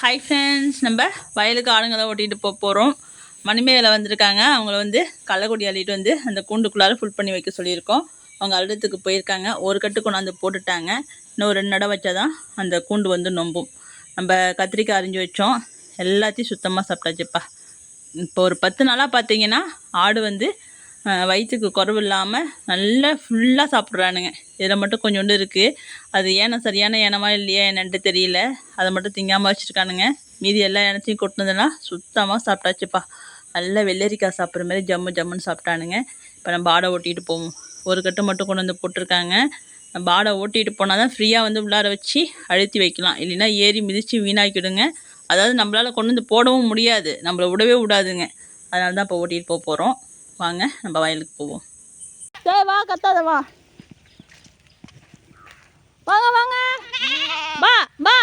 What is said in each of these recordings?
Hi friends நம்ம வயலுக்கு ஆளுங்களை ஓட்டிகிட்டு போக போகிறோம் மணிமேகலை வந்திருக்காங்க. அவங்கள வந்து கள்ளக்குடி அள்ளிட்டு வந்து அந்த கூண்டுக்குள்ளார ஃபுல் பண்ணி வைக்க சொல்லியிருக்கோம். அவங்க அழுறதுக்கு போயிருக்காங்க. ஒரு கட்டு கொண்டாந்து போட்டுட்டாங்க. இன்னும் ரெண்டு நடை வச்சா தான் அந்த கூண்டு வந்து நொம்பும். நம்ம கத்திரிக்காய் அரிஞ்சு வச்சோம். எல்லாத்தையும் சுத்தமாக சாப்பிட்டாச்சுப்பா. இப்போ ஒரு பத்து நாளாக பார்த்தீங்கன்னா ஆடு வந்து வயிற்றுக்கு குறவு இல்லாமல் நல்லா ஃபுல்லாக சாப்பிட்றானுங்க. இதில் மட்டும் கொஞ்சோண்டு இருக்குது அது ஏன்னா சரியான ஏனமா இல்லையா என்னன்ட்டு தெரியல. அதை மட்டும் திங்காமல் வச்சுருக்கானுங்க மீதி எல்லா இனத்தையும் கொட்டினதுன்னா சுத்தமாக சாப்பிட்டாச்சுப்பா. நல்லா வெள்ளரிக்காய் சாப்பிட்ற மாதிரி ஜம்மு ஜம்முன்னு சாப்பிட்டானுங்க. இப்போ நம்ம ஆடை ஓட்டிகிட்டு போவோம். ஒரு கட்டு மட்டும் கொண்டு வந்து போட்டிருக்காங்க. நம்ம ஆடை ஓட்டிகிட்டு போனால் தான் ஃப்ரீயாக வந்து உள்ளார வச்சு அழுத்தி வைக்கலாம். இல்லைன்னா ஏறி மிதித்து வீணாக்கிடுங்க. அதாவது நம்மளால் கொண்டு வந்து போடவும் முடியாது. நம்மளை விடவே விடாதுங்க. அதனால தான் இப்போ ஓட்டிகிட்டு போக போகிறோம் வாங்க நம்ம வயலுக்கு போவோம். சரி வா கத்தாத வா. வாங்க வாங்க. வா வா.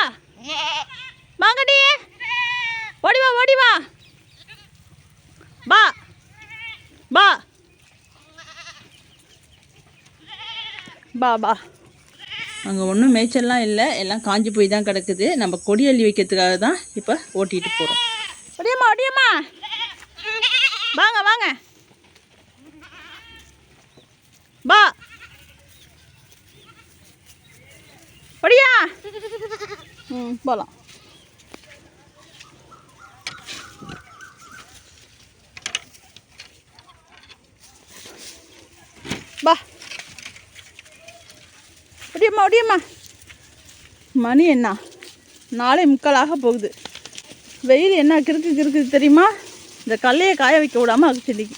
வாங்கடி ஓடி வா ஓடி வா. வா. வா. பா பா அங்கே ஒன்றும் மேய்ச்சல்லாம் இல்லை எல்லாம் காஞ்சி போய் தான் கிடக்குது. நம்ம கொடி அள்ளி வைக்கிறதுக்காக தான் இப்போ ஓட்டிகிட்டு போகிறோம் ஒடியம்மா ஒடியம்மா. வாங்க வாங்க பா ஒடியா ம் போகலாம் பா ஒடியம்மா ஒடியம்மா. மணி என்ன? நாளை முக்காலாக போகுது. வெயில் என்ன கிறுக்கு கிறுக்குது தெரியுமா? இந்த கல்லையை காய வைக்க விடாமல் அது செடிக்கு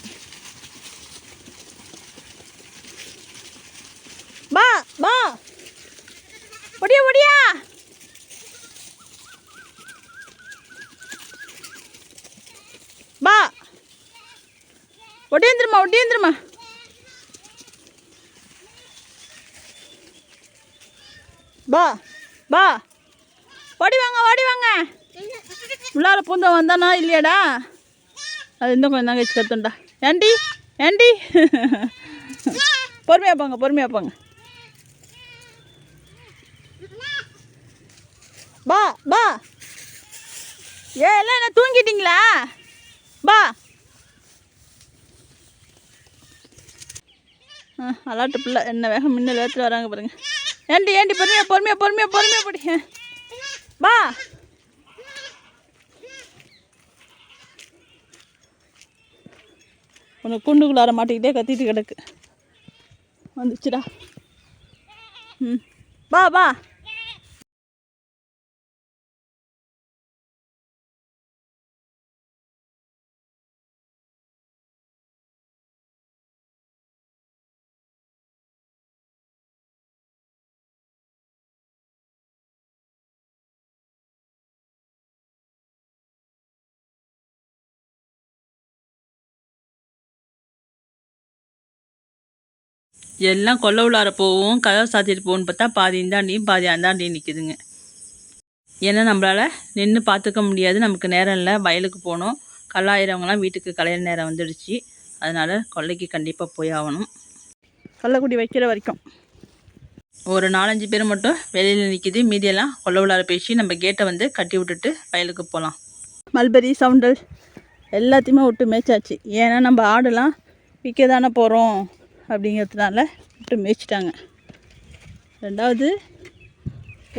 பா பா ஒடியா ஒடியா பா ஒடியந்திரமா வந்துருமா பா பா. ஓடி வாங்க ஓடி வாங்க. உள்ளார பூந்த வந்தானா இல்லையாடா? அது இன்னும் கொஞ்சம் நாங்கள் கத்துண்டா. ஏண்டி ஏண்டி? பொறுமையாக போங்க பொறுமையாக போங்க. பா பா. ஏ எல்லாம் என்ன தூங்கிட்டீங்களா? பா. அலாட்டு பிள்ளை. என்ன வேகம் மின்னல் வேகத்தில் வராங்க பாருங்க. ஏண்டி ஏண்டி பொறுமையா பொறுமையா பொறுமையா பொறுமையா படி. பா உனக்கு குண்டுக்குள்ளார மாட்டிக்கிட்டே கத்திட்டு கிடக்கு. வந்துச்சுடா. ம். பா பா எல்லாம் கொல்ல உள்ளார போவோம் கதவை சாத்திட்டு போகணும்னு பார்த்தா பாதி இந்தாண்டியும் பாதி அந்தாண்டியும் நிற்குதுங்க ஏன்னா நம்மளால் நின்று பார்த்துக்க முடியாது நமக்கு நேரம் இல்லை வயலுக்கு போகணும் கல்லாயிரவங்களாம் வீட்டுக்கு கலையிற நேரம் வந்துடுச்சு. அதனால் கொல்லைக்கு கண்டிப்பாக போய் ஆகணும். கள்ளக்குடி வைக்கிற வரைக்கும். ஒரு நாலஞ்சு பேர் மட்டும் வெளியில் நிற்கிது மீதியெல்லாம் கொல்ல உள்ளார பேசி நம்ம கேட்டை வந்து கட்டி விட்டுட்டு வயலுக்கு போகலாம் மல்பெரி சவுண்டல் எல்லாத்தையுமே விட்டு மேய்ச்சாச்சு. ஏன்னா நம்ம ஆடுலாம் விற்க தானே போகிறோம் அப்படிங்கிறதுனால விட்டு மேய்ச்சிட்டாங்க. ரெண்டாவது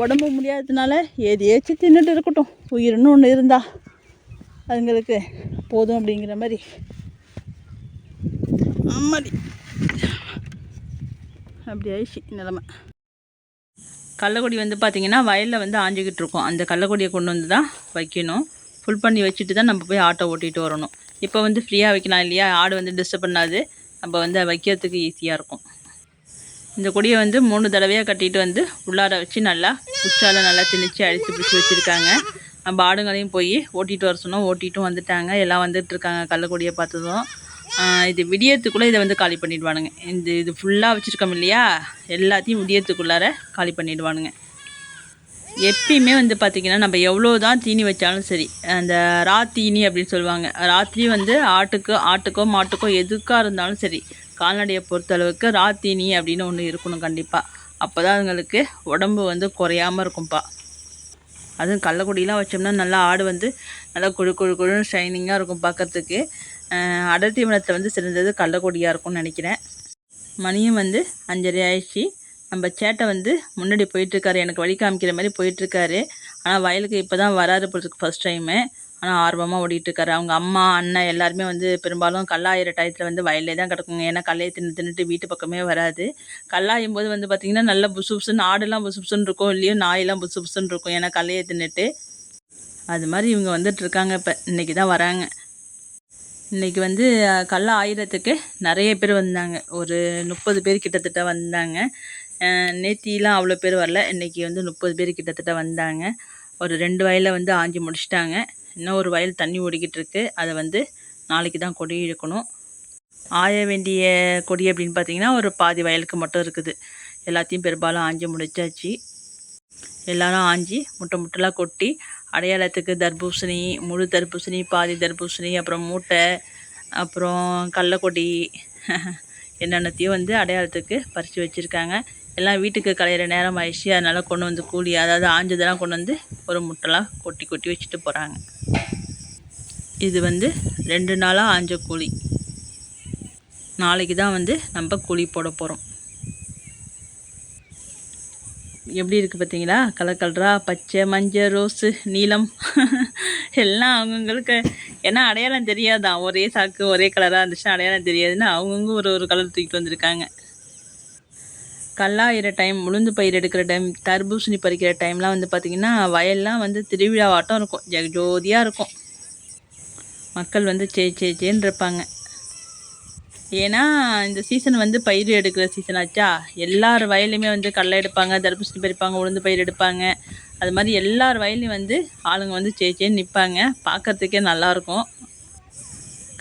உடம்பு முடியாததுனால ஏதியாச்சும் தின்னுட்டு இருக்கட்டும். உயிர்னு ஒன்று இருந்தால் அதுங்களுக்கு போதும் அப்படிங்கிற மாதிரி. அம்மாடி அப்படி ஆயிடுச்சு நிலமை. கள்ளக்கொடி வந்து பார்த்திங்கன்னா வயலில் வந்து ஆஞ்சிக்கிட்டு இருக்கோம். அந்த கள்ளக்கொடியை கொண்டு வந்து தான் வைக்கணும். ஃபுல் பண்ணி வச்சுட்டு தான் நம்ம போய் ஆட்டோ ஓட்டிகிட்டு வரணும். இப்போ வந்து ஃப்ரீயாக வைக்கலாம் இல்லையா? ஆடு வந்து டிஸ்டர்ப் பண்ணாது. நம்ம வந்து வைக்கிறதுக்கு ஈஸியாக இருக்கும். இந்த கொடியை வந்து மூணு தடவையாக கட்டிட்டு வந்து உள்ளார வச்சு நல்லா உச்சால நல்லா திணிச்சு அடித்து பிடிச்சி வச்சுருக்காங்க. நம்ம ஆடுங்களையும் போய் ஓட்டிகிட்டு வர சொன்னோம். ஓட்டிட்டும் வந்துட்டாங்க. எல்லாம் வந்துட்டுருக்காங்க கள்ளக்கொடியை பார்த்ததும். இது விடியத்துக்குள்ளே இதை வந்து காலி பண்ணிடுவானுங்க. இந்த இது ஃபுல்லாக வச்சுருக்கோம் இல்லையா? எல்லாத்தையும் விடியத்துக்குள்ளார காலி பண்ணிடுவானுங்க. எப்பயுமே வந்து பார்த்திங்கன்னா நம்ம எவ்வளோ தான் தீனி வச்சாலும் சரி அந்த ரா தீனி அப்படின்னு சொல்லுவாங்க. ராத்திரி வந்து ஆட்டுக்கோ ஆட்டுக்கோ மாட்டுக்கோ எதுக்காக இருந்தாலும் சரி கால்நடையை பொறுத்தளவுக்கு ரா தீனி அப்படின்னு ஒன்று இருக்கணும் கண்டிப்பாக அப்போ தான் அதுங்களுக்கு உடம்பு வந்து குறையாம இருக்கும்ப்பா அதுவும் கள்ளக்குடியெலாம் வச்சோம்னா நல்லா ஆடு வந்து நல்லா குழு குழு குழுன்னு ஷைனிங்காக இருக்கும் பார்க்கறதுக்கு அடர்த்தி அடர் வந்து சிறந்தது கள்ளக்குடியாக இருக்கும்னு நினைக்கிறேன். மணியும் வந்து அஞ்சரை ஆயிடுச்சு. நம்ம சேட்டை வந்து முன்னாடி போயிட்டுருக்காரு எனக்கு வழி காமிக்கிற மாதிரி போயிட்டுருக்காரு. ஆனால் வயலுக்கு இப்போ தான் வராரு போகிறதுக்கு ஃபஸ்ட் டைமு ஆனால் ஆர்வமாக ஓடிட்டுருக்காரு. அவங்க அம்மா அண்ணன் எல்லாருமே வந்து பெரும்பாலும் கல்லாயிர டயத்தில் வந்து வயல்லே தான் கிடக்குங்க. ஏன்னா கல்லையை தின்னு தின்னுட்டு வீட்டு பக்கமே வராது. கல்லாயும் போது வந்து பார்த்திங்கன்னா நல்லா புசு புசுன்னு ஆடுலாம் புசு புசுன்னு இருக்கும். இல்லையோ நாயெல்லாம் புசு புசுன்னு இருக்கும். ஏன்னா கல்லையை தின்னுட்டு. அது மாதிரி இவங்க வந்துட்டு இருக்காங்க இப்போ. இன்றைக்கி தான் வராங்க. இன்றைக்கி வந்து கல்லா ஆயிரத்துக்கு நிறைய பேர் வந்தாங்க. ஒரு முப்பது பேர் கிட்டத்தட்ட வந்தாங்க. நேற்றிலாம் நேத்திலாம் அவ்வளோ பேர் வரல. இன்றைக்கி வந்து முப்பது பேர் கிட்டத்தட்ட வந்தாங்க. ஒரு ரெண்டு வயலில் வந்து ஆஞ்சி முடிச்சிட்டாங்க. இன்னும் ஒரு வயல் தண்ணி ஓடிக்கிட்டு இருக்குது அதை வந்து நாளைக்கு தான் கொடி இழுக்கணும். ஆய வேண்டிய கொடி அப்படின்னு பார்த்தீங்கன்னா ஒரு பாதி வயலுக்கு மட்டும் இருக்குது. எல்லாத்தையும் பெரும்பாலும் ஆஞ்சி முடிச்சாச்சு. எல்லாரும் ஆஞ்சி முட்டை முட்டெல்லாம் கொட்டி அடையாளத்துக்கு தர்பூசணி முழு தர்பூசணி பாதி தர்பூசணி அப்புறம் மூட்டை அப்புறம் கடலக்கொடி என்னென்னத்தையும் வந்து அடையாளத்துக்கு பறித்து வச்சுருக்காங்க. எல்லாம் வீட்டுக்கு கலையிற நேரம் ஆயிடுச்சு. அதனால் கொண்டு வந்து கூலி அதாவது ஆஞ்சதெல்லாம் கொண்டு வந்து ஒரு முட்டைலாம் கொட்டி கொட்டி வச்சுட்டு போகிறாங்க இது வந்து ரெண்டு நாளாக ஆஞ்ச கூலி. நாளைக்கு தான் வந்து நம்ம கூலி போட போகிறோம் எப்படி இருக்குது பார்த்தீங்களா கலர் கலராக பச்சை மஞ்சள் ரோஸு நீலம். எல்லாம் அவங்கவுங்களுக்கு ஏன்னா அடையாளம் தெரியாதான். ஒரே சாக்கு ஒரே கலராக இருந்துச்சுன்னா அடையாளம் தெரியாதுன்னு அவங்கவுங்க ஒரு ஒரு கலர் தூக்கிட்டு வந்திருக்காங்க. கல்லாயிர டைம் உளுந்து பயிர் எடுக்கிற டைம் தர்பூசணி பறிக்கிற டைம்லாம் வந்து பார்த்திங்கன்னா வயல்லாம் வந்து திருவிழாவாட்டம் இருக்கும். ஜெகஜோதியாக இருக்கும். மக்கள் வந்து சே சே சேன்னு இருப்பாங்க. ஏன்னா இந்த சீசன் வந்து பயிர் எடுக்கிற சீசன் ஆச்சா? எல்லார் வயல்லையுமே வந்து கடலை எடுப்பாங்க தர்பூசணி பறிப்பாங்க உளுந்து பயிர் எடுப்பாங்க. அது மாதிரி எல்லார் வயல்லையும் வந்து ஆளுங்க வந்து சே சேன்னு நிற்பாங்க பார்க்குறதுக்கே நல்லாயிருக்கும்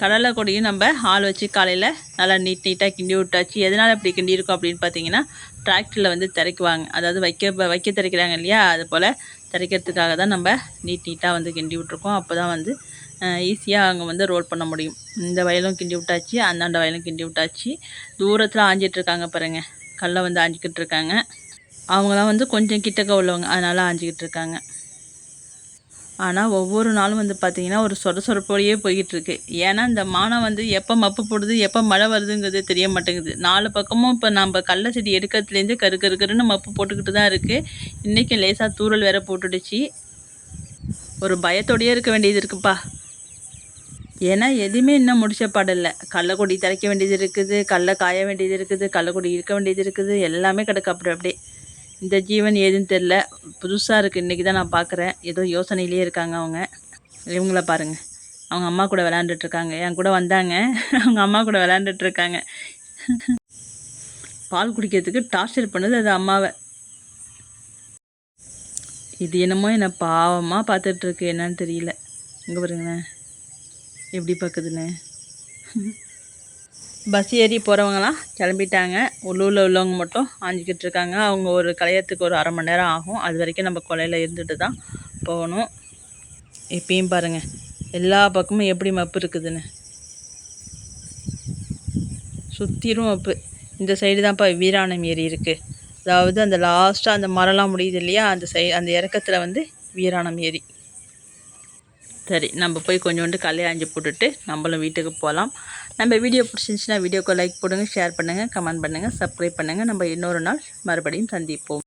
கடலை கொடியும் நம்ம ஆள் வச்சு காலையில் நல்லா நீட் நீட்டாக கிண்டி விட்டாச்சு. எதனால் இப்படி கிண்டி இருக்கோம் அப்படின்னு பார்த்தீங்கன்னா டிராக்டரில் வந்து திரைக்குவாங்க அதாவது வைக்க வைக்க திரைக்கிறாங்க இல்லையா? அது போல் திரைக்கிறதுக்காக தான் நம்ம நீட் நீட்டாக வந்து கிண்டி விட்ருக்கோம் அப்போ தான் வந்து ஈஸியாக அவங்க வந்து ரோல் பண்ண முடியும். இந்த வயலும் கிண்டி விட்டாச்சு அந்தாண்ட வயலும் கிண்டி விட்டாச்சு. தூரத்தில் ஆஞ்சிட்ருக்காங்க பாருங்க. கல்லை வந்து ஆஞ்சிக்கிட்டு இருக்காங்க அவங்களாம் வந்து கொஞ்சம் கிட்டக்க உள்ளவங்க. அதனால் ஆஞ்சிக்கிட்டு இருக்காங்க ஆனால் ஒவ்வொரு நாளும் வந்து பார்த்திங்கன்னா ஒரு சொர சொரப்போடையே போய்கிட்டு இருக்கு ஏன்னா இந்த மானம் வந்து எப்போ மப்பு போடுது எப்போ மழை வருதுங்கிறது தெரிய மாட்டேங்குது. நாலு பக்கமும் இப்போ நம்ம கடல செடி எடுக்கிறதுலேருந்து கரு கருன்னு மப்பு போட்டுக்கிட்டு தான் இருக்குது இன்றைக்கி லேசாக தூறல் வேற போட்டுடுச்சு. ஒரு பயத்தோடயே இருக்க வேண்டியது இருக்குப்பா. ஏன்னா எதுவுமே இன்னும் முடிச்ச பாடலை கடலக்கொடி தரைக்க வேண்டியது இருக்குது கடல காய வேண்டியது இருக்குது கடலக்கொடி இருக்க வேண்டியது இருக்குது எல்லாமே கிடக்கு அப்படி அப்படியே. இந்த ஜீவன் ஏதுன்னு தெரில புதுசாக இருக்குது இன்றைக்கி தான் நான் பார்க்குறேன் ஏதோ யோசனையிலே இருக்காங்க அவங்க. இவங்கள பாருங்க. அவங்க அம்மா கூட விளாண்டுட்ருக்காங்க என் கூட வந்தாங்க. அவங்க அம்மா கூட விளையாண்டுட்டு இருக்காங்க. பால் குடிக்கிறதுக்கு டார்ச்சர் பண்ணுது அது அம்மாவை. இது என்னமோ என்னை பாவமாக பார்த்துட்ருக்கு என்னன்னு தெரியல. இங்கே பாருங்களேன். எப்படி பார்க்குதுன்னு? பஸ் ஏறி போகிறவங்களாம் கிளம்பிட்டாங்க. உள்ளூரில் உள்ளவங்க மட்டும் ஆஞ்சிக்கிட்டு இருக்காங்க. அவங்க ஒரு கலையத்துக்கு ஒரு அரை மணி நேரம் ஆகும். அது வரைக்கும் நம்ம கொலையில் இருந்துட்டு தான் போகணும். இப்பயும் பாருங்கள் எல்லா பக்கமும் எப்படி மப்பு இருக்குதுன்னு. சுற்றிலும் மப்பு. இந்த சைடு தான்ப்பா வீராணம் ஏரி இருக்குது அதாவது அந்த லாஸ்ட்டாக அந்த மரம்லாம் முடியுது இல்லையா? அந்த சை அந்த இறக்கத்தில் வந்து வீராணம் ஏரி. சரி நம்ம போய் கொஞ்சோண்டு கல்லையாஞ்சி போட்டுட்டு நம்மளும் வீட்டுக்கு போகலாம் நம்ம வீடியோ பிடிச்சிருந்துச்சுன்னா வீடியோக்கு லைக் போடுங்க ஷேர் பண்ணுங்கள் கமெண்ட் பண்ணுங்கள் சப்ஸ்கிரைப் பண்ணுங்கள் நம்ம இன்னொரு நாள் மறுபடியும் சந்திப்போம்.